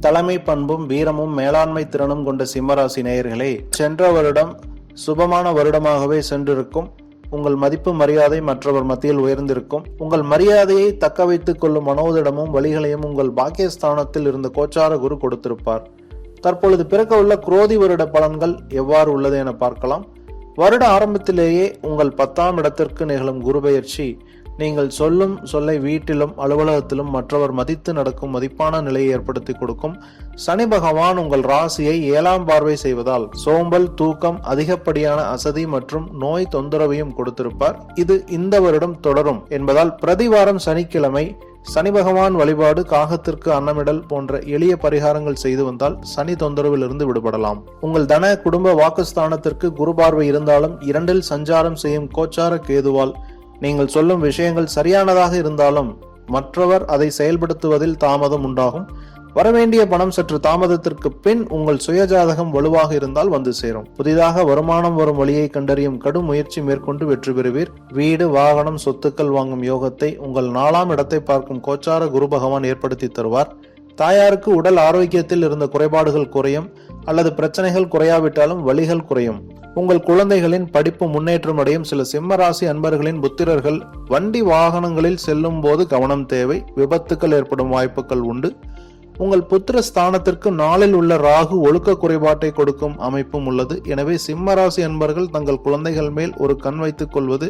தலைமை பண்பும் வீரமும் மேலாண்மை திறனும் கொண்ட சிம்மராசி நேயர்களே சென்ற வருடம் சுபமான வருடமாகவே சென்றிருக்கும். உங்கள் மதிப்பு மரியாதை மற்றவர் மத்தியில் உயர்ந்திருக்கும். உங்கள் மரியாதையை தக்க வைத்துக் கொள்ளும் மனோதிடமும் வழிகளையும் உங்கள் பாக்கியஸ்தானத்தில் இருந்த கோச்சார குரு கொடுத்திருப்பார். தற்பொழுது பிறக்க உள்ள குரோதி வருட பலன்கள் எவ்வாறு உள்ளது என பார்க்கலாம். வருட ஆரம்பத்திலேயே உங்கள் பத்தாம் இடத்திற்கு நிகழும் குருபெயர்ச்சி நீங்கள் சொல்லும் சொல்லை வீட்டிலும் அலுவலகத்திலும் மற்றவர் மதித்து நடக்கும் மதிப்பான நிலையை ஏற்படுத்தி கொடுக்கும். சனி பகவான் உங்கள் ராசியை ஏழாம் பார்வை செய்வதால் சோம்பல் தூக்கம் அதிகப்படியான அசதி மற்றும் நோய் தொந்தரவையும் கொடுத்திருப்பார். இது இந்த வருடம் தொடரும் என்பதால் பிரதிவாரம் சனிக்கிழமை சனி பகவான் வழிபாடு காகத்திற்கு அன்னமிடல் போன்ற எளிய பரிகாரங்கள் செய்து வந்தால் சனி தொந்தரவிலிருந்து விடுபடலாம். உங்கள் தன குடும்ப வாக்குஸ்தானத்திற்கு குரு பார்வை இருந்தாலும் இரண்டில் சஞ்சாரம் செய்யும் கோச்சார கேதுவால் நீங்கள் சொல்லும் விஷயங்கள் சரியானதாக இருந்தாலும் மற்றவர் அதை செயல்படுத்துவதில் தாமதம் உண்டாகும். வரவேண்டிய பணம் சற்று தாமதத்திற்கு பின் உங்கள் சுயஜாதகம் வலுவாக இருந்தால் வந்து சேரும். புதிதாக வருமானம் வரும் வழியை கண்டறியும் கடும் முயற்சி மேற்கொண்டு வெற்றி பெறுவீர். வீடு வாகனம் சொத்துக்கள் வாங்கும் யோகத்தை உங்கள் நாலாம் இடத்தை பார்க்கும் கோச்சார குரு பகவான் ஏற்படுத்தி தருவார். தாயாருக்கு உடல் ஆரோக்கியத்தில் இருந்த குறைபாடுகள் குறையும் அல்லது பிரச்சனைகள் குறையாவிட்டாலும் வலிகள் குறையும். உங்கள் குழந்தைகளின் படிப்பு முன்னேற்றம் அடையும் சில சிம்ம ராசி அன்பர்களின் புத்திரர்கள் வண்டி வாகனங்களில் செல்லும் போது கவனம் தேவை விபத்துக்கள் ஏற்படும் வாய்ப்புகள் உண்டு. உங்கள் புத்திர ஸ்தானத்திற்கு நாளில் உள்ள ராகு ஒழுக்க குறைபாட்டை கொடுக்கும் அமைப்பும் உள்ளது. எனவே சிம்ம ராசி அன்பர்கள் தங்கள் குழந்தைகள் மேல் ஒரு கண் வைத்துக் கொள்வது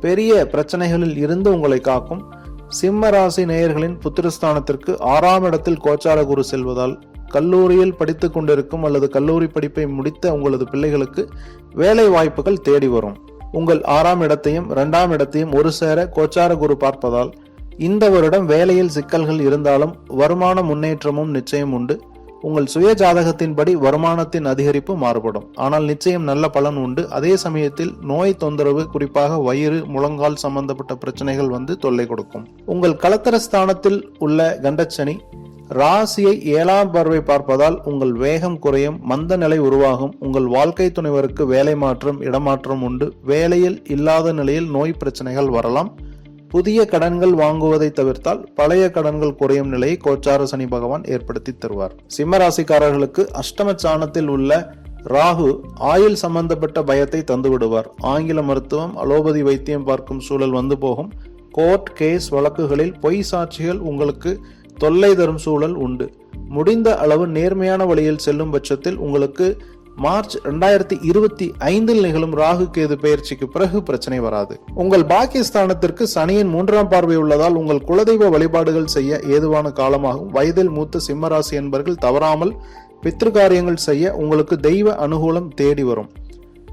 பெரிய பிரச்சனைகளில் இருந்து உங்களை காக்கும். சிம்ம ராசி நேயர்களின் புத்திரஸ்தானத்திற்கு ஆறாம் இடத்தில் கோச்சார குரு செல்வதால் கல்லூரியில் படித்து கொண்டிருக்கும் அல்லது கல்லூரி படிப்பை முடித்த உங்களது பிள்ளைகளுக்கு வேலை வாய்ப்புகள் தேடி வரும். உங்கள் ஆறாம் இடத்தையும் இரண்டாம் இடத்தையும் ஒரு சேர கோச்சார குரு பார்ப்பதால் இந்த வருடம் வேலையில் சிக்கல்கள் இருந்தாலும் வருமான முன்னேற்றமும் நிச்சயம் உண்டு. உங்கள் சுய ஜாதகத்தின்படி வருமானத்தின் அதிகரிப்பு மாறுபடும். ஆனால் நிச்சயம் நல்ல பலன் உண்டு. அதே சமயத்தில் நோய் தொந்தரவு குறிப்பாக வயிறு முழங்கால் சம்பந்தப்பட்ட பிரச்சனைகள் வந்து தொல்லை கொடுக்கும். உங்கள் கலத்தர ஸ்தானத்தில் உள்ள கண்டச்சனி ராசியை ஏழாம் பார்வை பார்ப்பதால் உங்கள் வேகம் குறையும் மந்த நிலை உருவாகும் உங்கள் வாழ்க்கை துணைவருக்கு வேலை மாற்றம் இடமாற்றம் உண்டு. வேலையில் இல்லாத நிலையில் நோய் பிரச்சனைகள் வரலாம். புதிய கடன்கள் வாங்குவதை தவிர்த்தால் பழைய கடன்கள் குறையும் நிலையை கோச்சார சனி பகவான் ஏற்படுத்தி தருவார். சிம்ம ராசிக்காரர்களுக்கு அஷ்டம சாணத்தில் உள்ள ராகு ஆயுள் சம்பந்தப்பட்ட பயத்தை தந்துவிடுவார் ஆங்கில மருத்துவம் அலோபதி வைத்தியம் பார்க்கும் சூழல் வந்து போகும். கோர்ட் கேஸ் வழக்குகளில் பொய் சாட்சிகள் உங்களுக்கு தொல்லை தரும் சூழல் உண்டு. முடிந்த அளவு நேர்மையான வழியில் செல்லும் பட்சத்தில் உங்களுக்கு மார்ச் ரெண்டாயிரத்தி இருபத்தி ஐந்தில் நிகழும் ராகு கேது பெயர்ச்சிக்கு பிறகு பிரச்சனை வராது. உங்கள் பாக்கியஸ்தானத்திற்கு சனியின் மூன்றாம் பார்வை உள்ளதால் உங்கள் குலதெய்வ வழிபாடுகள் செய்ய ஏதுவான காலமாகும். வயதில் மூத்த சிம்மராசி என்பர்கள் தவறாமல் பித்திருக்காரியங்கள் செய்ய உங்களுக்கு தெய்வ அனுகூலம் தேடி வரும்.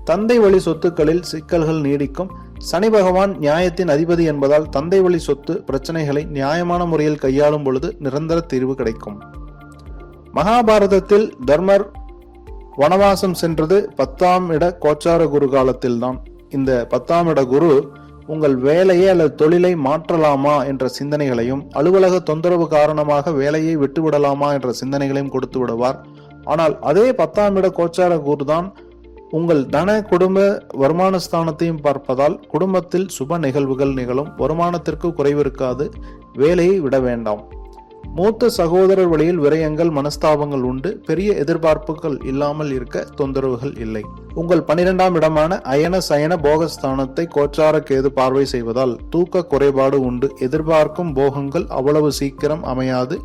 தந்தை வழி சொத்துக்களில் சிக்கல்கள் நீடிக்கும். சனி பகவான் நியாயத்தின் அதிபதி என்பதால் தந்தை வழி சொத்து பிரச்சனைகளை நியாயமான முறையில் கையாளும் பொழுது நிரந்தர தீர்வு கிடைக்கும். மகாபாரதத்தில் தர்மர் வனவாசம் சென்றது பத்தாம் இட கோச்சார குரு காலத்தில்தான். இந்த பத்தாம் இட குரு உங்கள் வேலையை அல்லது தொழிலை மாற்றலாமா என்ற சிந்தனைகளையும் அலுவலக தொந்தரவு காரணமாக வேலையை விட்டுவிடலாமா என்ற சிந்தனைகளையும் கொடுத்து விடுவார். ஆனால் அதே பத்தாம் இட கோச்சார குரு தான் உங்கள் தன குடும்ப வருமான ஸ்தானத்தையும் பார்ப்பதால் குடும்பத்தில் சுப நிகழ்வுகள் நிகழும் வருமானத்திற்கு குறைவிருக்காது வேலையை விட வேண்டாம். மூத்த சகோதரர் வழியில் விரயங்கள் மனஸ்தாபங்கள் உண்டு. பெரிய எதிர்பார்ப்புகள் இல்லாமல் இருக்க தொந்தரவுகள் இல்லை. உங்கள் பனிரெண்டாம் இடமான அயன சயன போகஸ்தானத்தை கோச்சார கேது பார்வை செய்வதால் தூக்க குறைபாடு உண்டு. எதிர்பார்க்கும் போகங்கள் அவ்வளவு சீக்கிரம் அமையாது.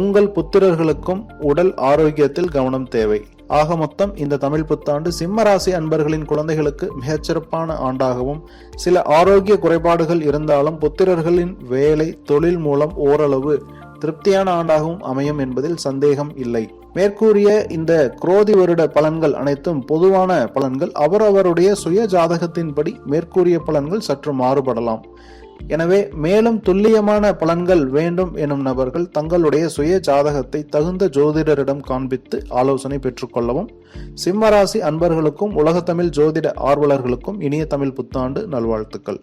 உங்கள் புத்திரர்களுக்கும் உடல் ஆரோக்கியத்தில் கவனம் தேவை. ஆக மொத்தம் இந்த தமிழ் புத்தாண்டு சிம்ம ராசி அன்பர்களின் குழந்தைகளுக்கு மிகச்சிறப்பான ஆண்டாகவும் சில ஆரோக்கிய குறைபாடுகள் இருந்தாலும் புத்திரர்களின் வேலை தொழில் மூலம் ஓரளவு திருப்தியான ஆண்டாகவும் அமையும் என்பதில் சந்தேகம் இல்லை. மேற்கூறிய இந்த குரோதி வருட பலன்கள் அனைத்தும் பொதுவான பலன்கள். அவரவருடைய சுய ஜாதகத்தின்படி மேற்கூறிய பலன்கள் சற்று மாறுபடலாம். எனவே மேலும் துல்லியமான பலன்கள் வேண்டும் எனும் நபர்கள் தங்களுடைய சுய ஜாதகத்தை தகுந்த ஜோதிடரிடம் காண்பித்து ஆலோசனை பெற்றுக்கொள்ளவும் சிம்மராசி அன்பர்களுக்கும் உலகத்தமிழ் ஜோதிட ஆர்வலர்களுக்கும் இனிய தமிழ் புத்தாண்டு நல்வாழ்த்துக்கள்.